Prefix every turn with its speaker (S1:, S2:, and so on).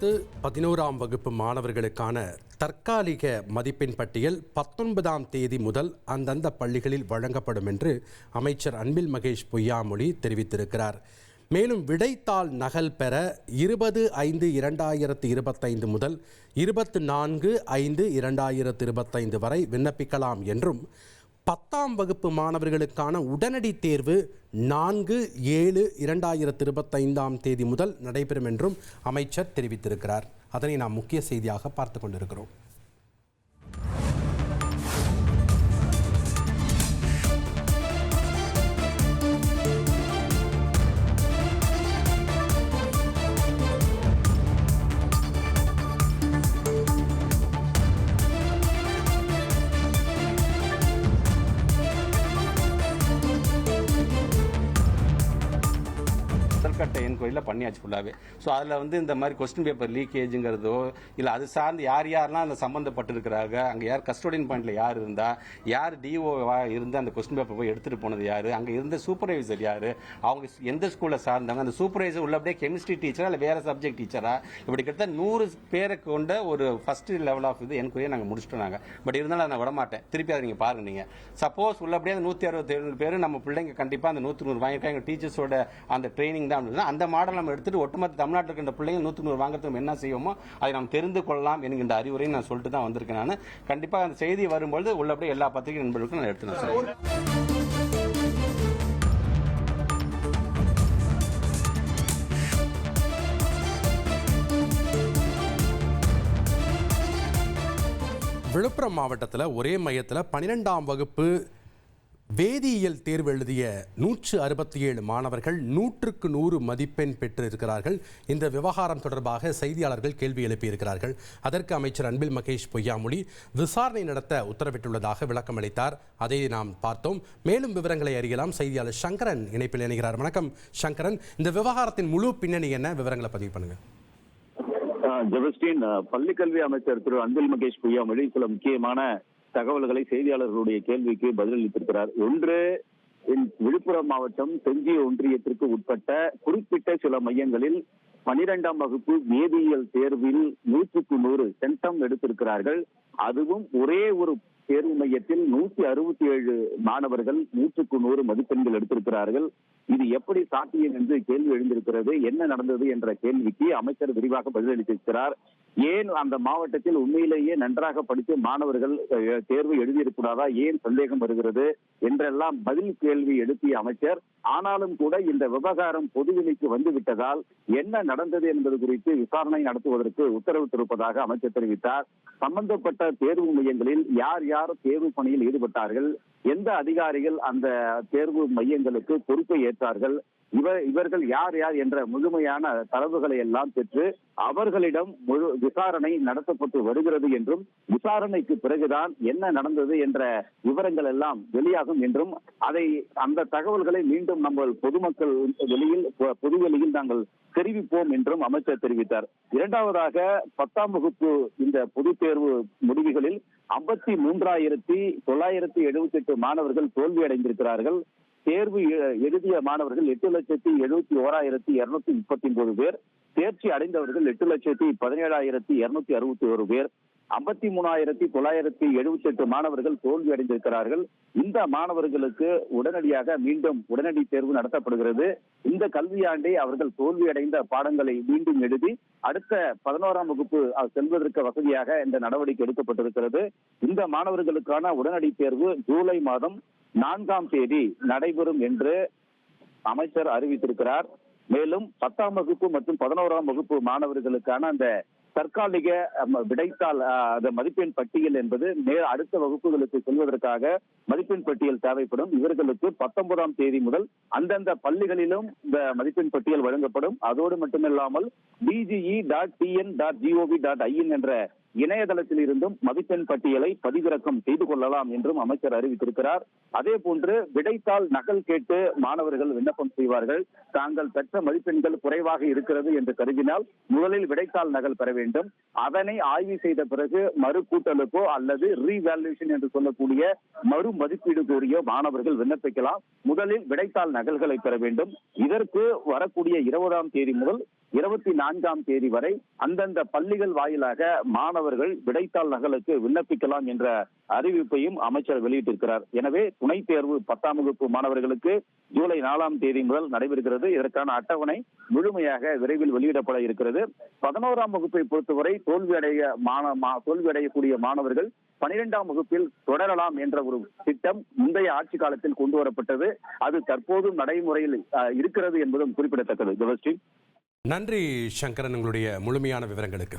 S1: பத்து பதினோராம் வகுப்பு மாணவர்களுக்கான தற்காலிக மதிப்பெண் பட்டியல் பத்தொன்பதாம் தேதி முதல் அந்தந்த பள்ளிகளில் வழங்கப்படும் என்று அமைச்சர் அன்பில் மகேஷ் பொய்யாமொழி தெரிவித்திருக்கிறார். மேலும் விடைத்தாள் நகல் பெற இருபது ஐந்து இரண்டாயிரத்து இருபத்தைந்து முதல் இருபத்து நான்கு ஐந்து இரண்டாயிரத்து இருபத்தைந்து வரை விண்ணப்பிக்கலாம் என்றும் பத்தாம் வகுப்பு மாணவர்களுக்கான உடனடி தேர்வு நான்கு ஏழு இரண்டாயிரத்து இருபத்தைந்தாம் தேதி முதல் நடைபெறும் என்றும் அமைச்சர் தெரிவித்திருக்கிறார். அதனை நாம் முக்கிய செய்தியாக பார்த்து கொண்டிருக்கிறோம்.
S2: முதல்கட்ட என்கொயரியில் பண்ணியாச்சு ஃபுல்லாகவே ஸோ அதில் வந்து இந்த மாதிரி கொஸ்டின் பேப்பர் லீக்கேஜுங்கிறதோ இல்லை அது சார்ந்து யார் யாரெல்லாம் அதில் சம்மந்தப்பட்டிருக்கிறாங்க அங்கே யார் கஸ்டோடியன் பாயிண்டில் யார் இருந்தால் யார் டிஓவா இருந்து அந்த கொஸ்டின் பேப்பர் போய் எடுத்துகிட்டு போனது யார் அங்கே இருந்த சூப்பர்வைசர் யார் அவங்க எந்த ஸ்கூலில் சார்ந்தாங்க அந்த சூப்பர்வைசர் உள்ளபடியே கெமிஸ்ட்ரி டீச்சரா இல்லை வேறு சப்ஜெக்ட் டீச்சரா இப்படி கிட்டத்தட்ட நூறு பேரை கொண்ட ஒரு ஃபஸ்ட் லெவல் ஆஃப் இது என்கொயரி நாங்கள் முடிச்சிட்டோம் நாங்கள் பட் இருந்தாலும் அதை நான் விடமாட்டேன். திருப்பி அதை நீங்கள் பாருங்க நீங்கள் சப்போஸ் உள்ளபடியே அந்த நூற்றி அறுபத்தேழு பேர் நம்ம பிள்ளைங்க கண்டிப்பாக அந்த நூற்றி நூறு வாங்கியிருக்காங்க. டீச்சர்ஸோட அந்த ட்ரைனிங் தான் அப்படின்னா அந்த மாடல் நம்ம எடுத்துட்டு ஒட்டுமொத்த தமிழ்நாட்டில் இருக்கின்ற பிள்ளைங்க நூற்றி நூறு வாங்குறதுக்கு என்ன செய்வோமோ அதை நாம் தெரிந்து கொள்ளலாம் என்கின்ற அறிவுரையும் நான் சொல்லிட்டு தான் வந்திருக்கேன் நான். கண்டிப்பாக அந்த செய்தி வரும்பொழுது உள்ளபடியே எல்லா பத்திரிகை நண்பர்களுக்கும் நான் எடுத்து சார்
S1: விழுப்புரம் மாவட்டத்தில் ஒரே மையத்தில் பன்னிரெண்டாம் வகுப்பு வேதியியல் தேர்வு எழுதிய நூற்று அறுபத்தி ஏழு மாணவர்கள் நூற்றுக்கு நூறு மதிப்பெண் பெற்றிருக்கிறார்கள் இந்த விவகாரம் தொடர்பாக செய்தியாளர்கள் கேள்வி எழுப்பியிருக்கிறார்கள். அதற்கு அமைச்சர் அன்பில் மகேஷ் பொய்யாமொழி விசாரணை நடத்த உத்தரவிட்டுள்ளதாக விளக்கம் அளித்தார். அதை நாம் பார்த்தோம். மேலும் விவரங்களை அறியலாம். செய்தியாளர் சங்கரன் இணைப்பில் இணைகிறார். வணக்கம். சங்கரன் இந்த விவகாரத்தின் முழு பின்னணி என்ன? விவரங்களை பதிவு
S3: பண்ணுங்கள் ஜெபஸ்டின் பள்ளிக்கல்வி அமைச்சர் திரு அன்பில் மகேஷ் பொய்யாமொழி சில முக்கியமான தகவல்களை செய்தியாளர்களுடைய கேள்விக்கு பதிலளித்திருக்கிறார். ஒன்று விழுப்புரம் மாவட்டம் செஞ்சி ஒன்றியத்திற்கு உட்பட்ட குறிப்பிட்ட சில மையங்களில் பனிரெண்டாம் வகுப்பு வேதியியல் தேர்வில் நூற்றுக்கு நூறு சென்டம் எடுத்திருக்கிறார்கள். அதுவும் ஒரே ஒரு தேர்வு மையத்தில் நூத்தி அறுபத்தி ஏழு மாணவர்கள் நூற்றுக்கு நூறு மதிப்பெண்கள் எடுத்திருக்கிறார்கள். இது எப்படி சாத்தியம் என்று கேள்வி எழுந்திருக்கிறது என்ன நடந்தது என்ற கேள்விக்கு அமைச்சர் விரிவாக பதிலளித்திருக்கிறார். ஏன் அந்த மாவட்டத்தில் உண்மையிலேயே நன்றாக படித்து மாணவர்கள் தேர்வு எழுதியிருக்கூடாதா ஏன் சந்தேகம் வருகிறது? என்றெல்லாம் பதில் கேள்வி எழுப்பிய அமைச்சர் ஆனாலும் கூட இந்த விவகாரம் பொதுவெளிக்கு வந்துவிட்டதால் என்ன நடந்தது என்பது குறித்து விசாரணை நடத்துவதற்கு உத்தரவிட்டிருப்பதாக அமைச்சர் தெரிவித்தார். சம்பந்தப்பட்ட தேர்வு மையங்களில் யார் யார் தேர்வு பணியில் ஈடுபட்டார்கள். எந்த அதிகாரிகள் அந்த தேர்வு மையங்களுக்கு பொறுப்பை ஏற்றார்கள்? இவர் இவர்கள் யார் யார் என்ற முழுமையான தரவுகளை எல்லாம் பெற்று அவர்களிடம் முழு விசாரணை நடத்தப்பட்டு வருகிறது என்றும் விசாரணைக்கு பிறகுதான் என்ன நடந்தது என்ற விவரங்கள் எல்லாம் வெளியாகும் என்றும் அதை அந்த தகவல்களை மீண்டும் நம்ம பொதுமக்கள் வெளியில் பொதுவெளியில் நாங்கள் தெரிவிப்போம் என்றும் அமைச்சர் தெரிவித்தார். இரண்டாவதாக பத்தாம் வகுப்பு இந்த பொதுத் தேர்வு முடிவுகளில் ஐம்பத்தி மூன்றாயிரத்தி தொள்ளாயிரத்தி எழுபத்தி எட்டு மாணவர்கள் தோல்வி அடைந்திருக்கிறார்கள் தேர்வு எ- எழுதிய மாணவர்கள் எட்டு லட்சத்தி எழுபத்தி ஓராயிரத்தி இருநூத்தி முப்பத்தி ஒன்பது பேர் தேர்ச்சி அடைந்தவர்கள் எட்டு லட்சத்தி பதினேழாயிரத்தி இருநூத்தி அறுபத்தி ஒரு பேர் ஐம்பத்தி மூணாயிரத்தி தொள்ளாயிரத்தி எழுபத்தி எட்டு மாணவர்கள் தோல்வி அடைந்திருக்கிறார்கள். இந்த மாணவர்களுக்கு உடனடியாக மீண்டும் உடனடி தேர்வு நடத்தப்படுகிறது. இந்த கல்வியாண்டை அவர்கள் தோல்வி அடைந்த பாடங்களை மீண்டும் எழுதி அடுத்த பதினோராம் வகுப்பு செல்வதற்கு வசதியாக இந்த நடவடிக்கை எடுக்கப்பட்டிருக்கிறது. இந்த மாணவர்களுக்கான உடனடி தேர்வு ஜூலை மாதம் நான்காம் தேதி நடைபெறும் என்று அமைச்சர் அறிவித்திருக்கிறார். மேலும் பத்தாம் வகுப்பு மற்றும் பதினோராம் வகுப்பு மாணவர்களுக்கான அந்த தற்காலிக விடைத்தால் விடைத்தாள் அந்த மதிப்பெண் பட்டியல் என்பது மேல் அடுத்த வகுப்புகளுக்கு செல்வதற்காக மதிப்பெண் பட்டியல் தேவைப்படும். இவர்களுக்கு பத்தொன்பதாம் தேதி முதல் அந்தந்த பள்ளிகளிலும் இந்த மதிப்பெண் பட்டியல் வழங்கப்படும். அதோடு மட்டுமில்லாமல் PGE dot TN dot GOV dot IN என்ற இணையதளத்தில் இருந்தும் மதிப்பெண் பட்டியலை பதிவிறக்கம் செய்து கொள்ளலாம் என்றும் அமைச்சர் அறிவித்திருக்கிறார். அதே போன்று விடைத்தாள் நகல் கேட்டு மாணவர்கள் விண்ணப்பம் செய்வார்கள். தாங்கள் பெற்ற மதிப்பெண்கள் குறைவாக இருக்கிறது என்று கருதினால் முதலில் விடைத்தாள் நகல் பெற வேண்டும். அதனை ஆய்வு செய்த பிறகு மறு கூட்டலுக்கோ அல்லது ரீவேல்யூஷன் என்று சொல்லக்கூடிய மறு மதிப்பீடு கோரிய மாணவர்கள் விண்ணப்பிக்கலாம். முதலில் விடைத்தாள் நகல்களை பெற வேண்டும். இதற்கு வரக்கூடிய இருபதாம் தேதி முதல் இருபத்தி நான்காம் தேதி வரை அந்தந்த பள்ளிகள் வாயிலாக மாணவர்கள் விடைத்தாள் நகலுக்கு விண்ணப்பிக்கலாம் என்ற அறிவிப்பையும் அமைச்சர் வெளியிட்டிருக்கிறார். எனவே துணைத் தேர்வு பத்தாம் வகுப்பு மாணவர்களுக்கு ஜூலை நாலாம் தேதி முதல் நடைபெறுகிறது. இதற்கான அட்டவணை முழுமையாக விரைவில் வெளியிடப்பட இருக்கிறது. பதினோராம் வகுப்பை பொறுத்தவரை தோல்வியடைய தோல்வியடையக்கூடிய மாணவர்கள் பனிரெண்டாம் வகுப்பில் தொடரலாம் என்ற ஒரு திட்டம் முந்தைய ஆட்சி காலத்தில் கொண்டு வரப்பட்டது. அது தற்போதும் நடைமுறையில் இருக்கிறது என்பதும் குறிப்பிடத்தக்கது. ஜெபஸ்ரீ
S1: நன்றி சங்கரன் உங்களுடைய முழுமையான விவரங்களுக்கு.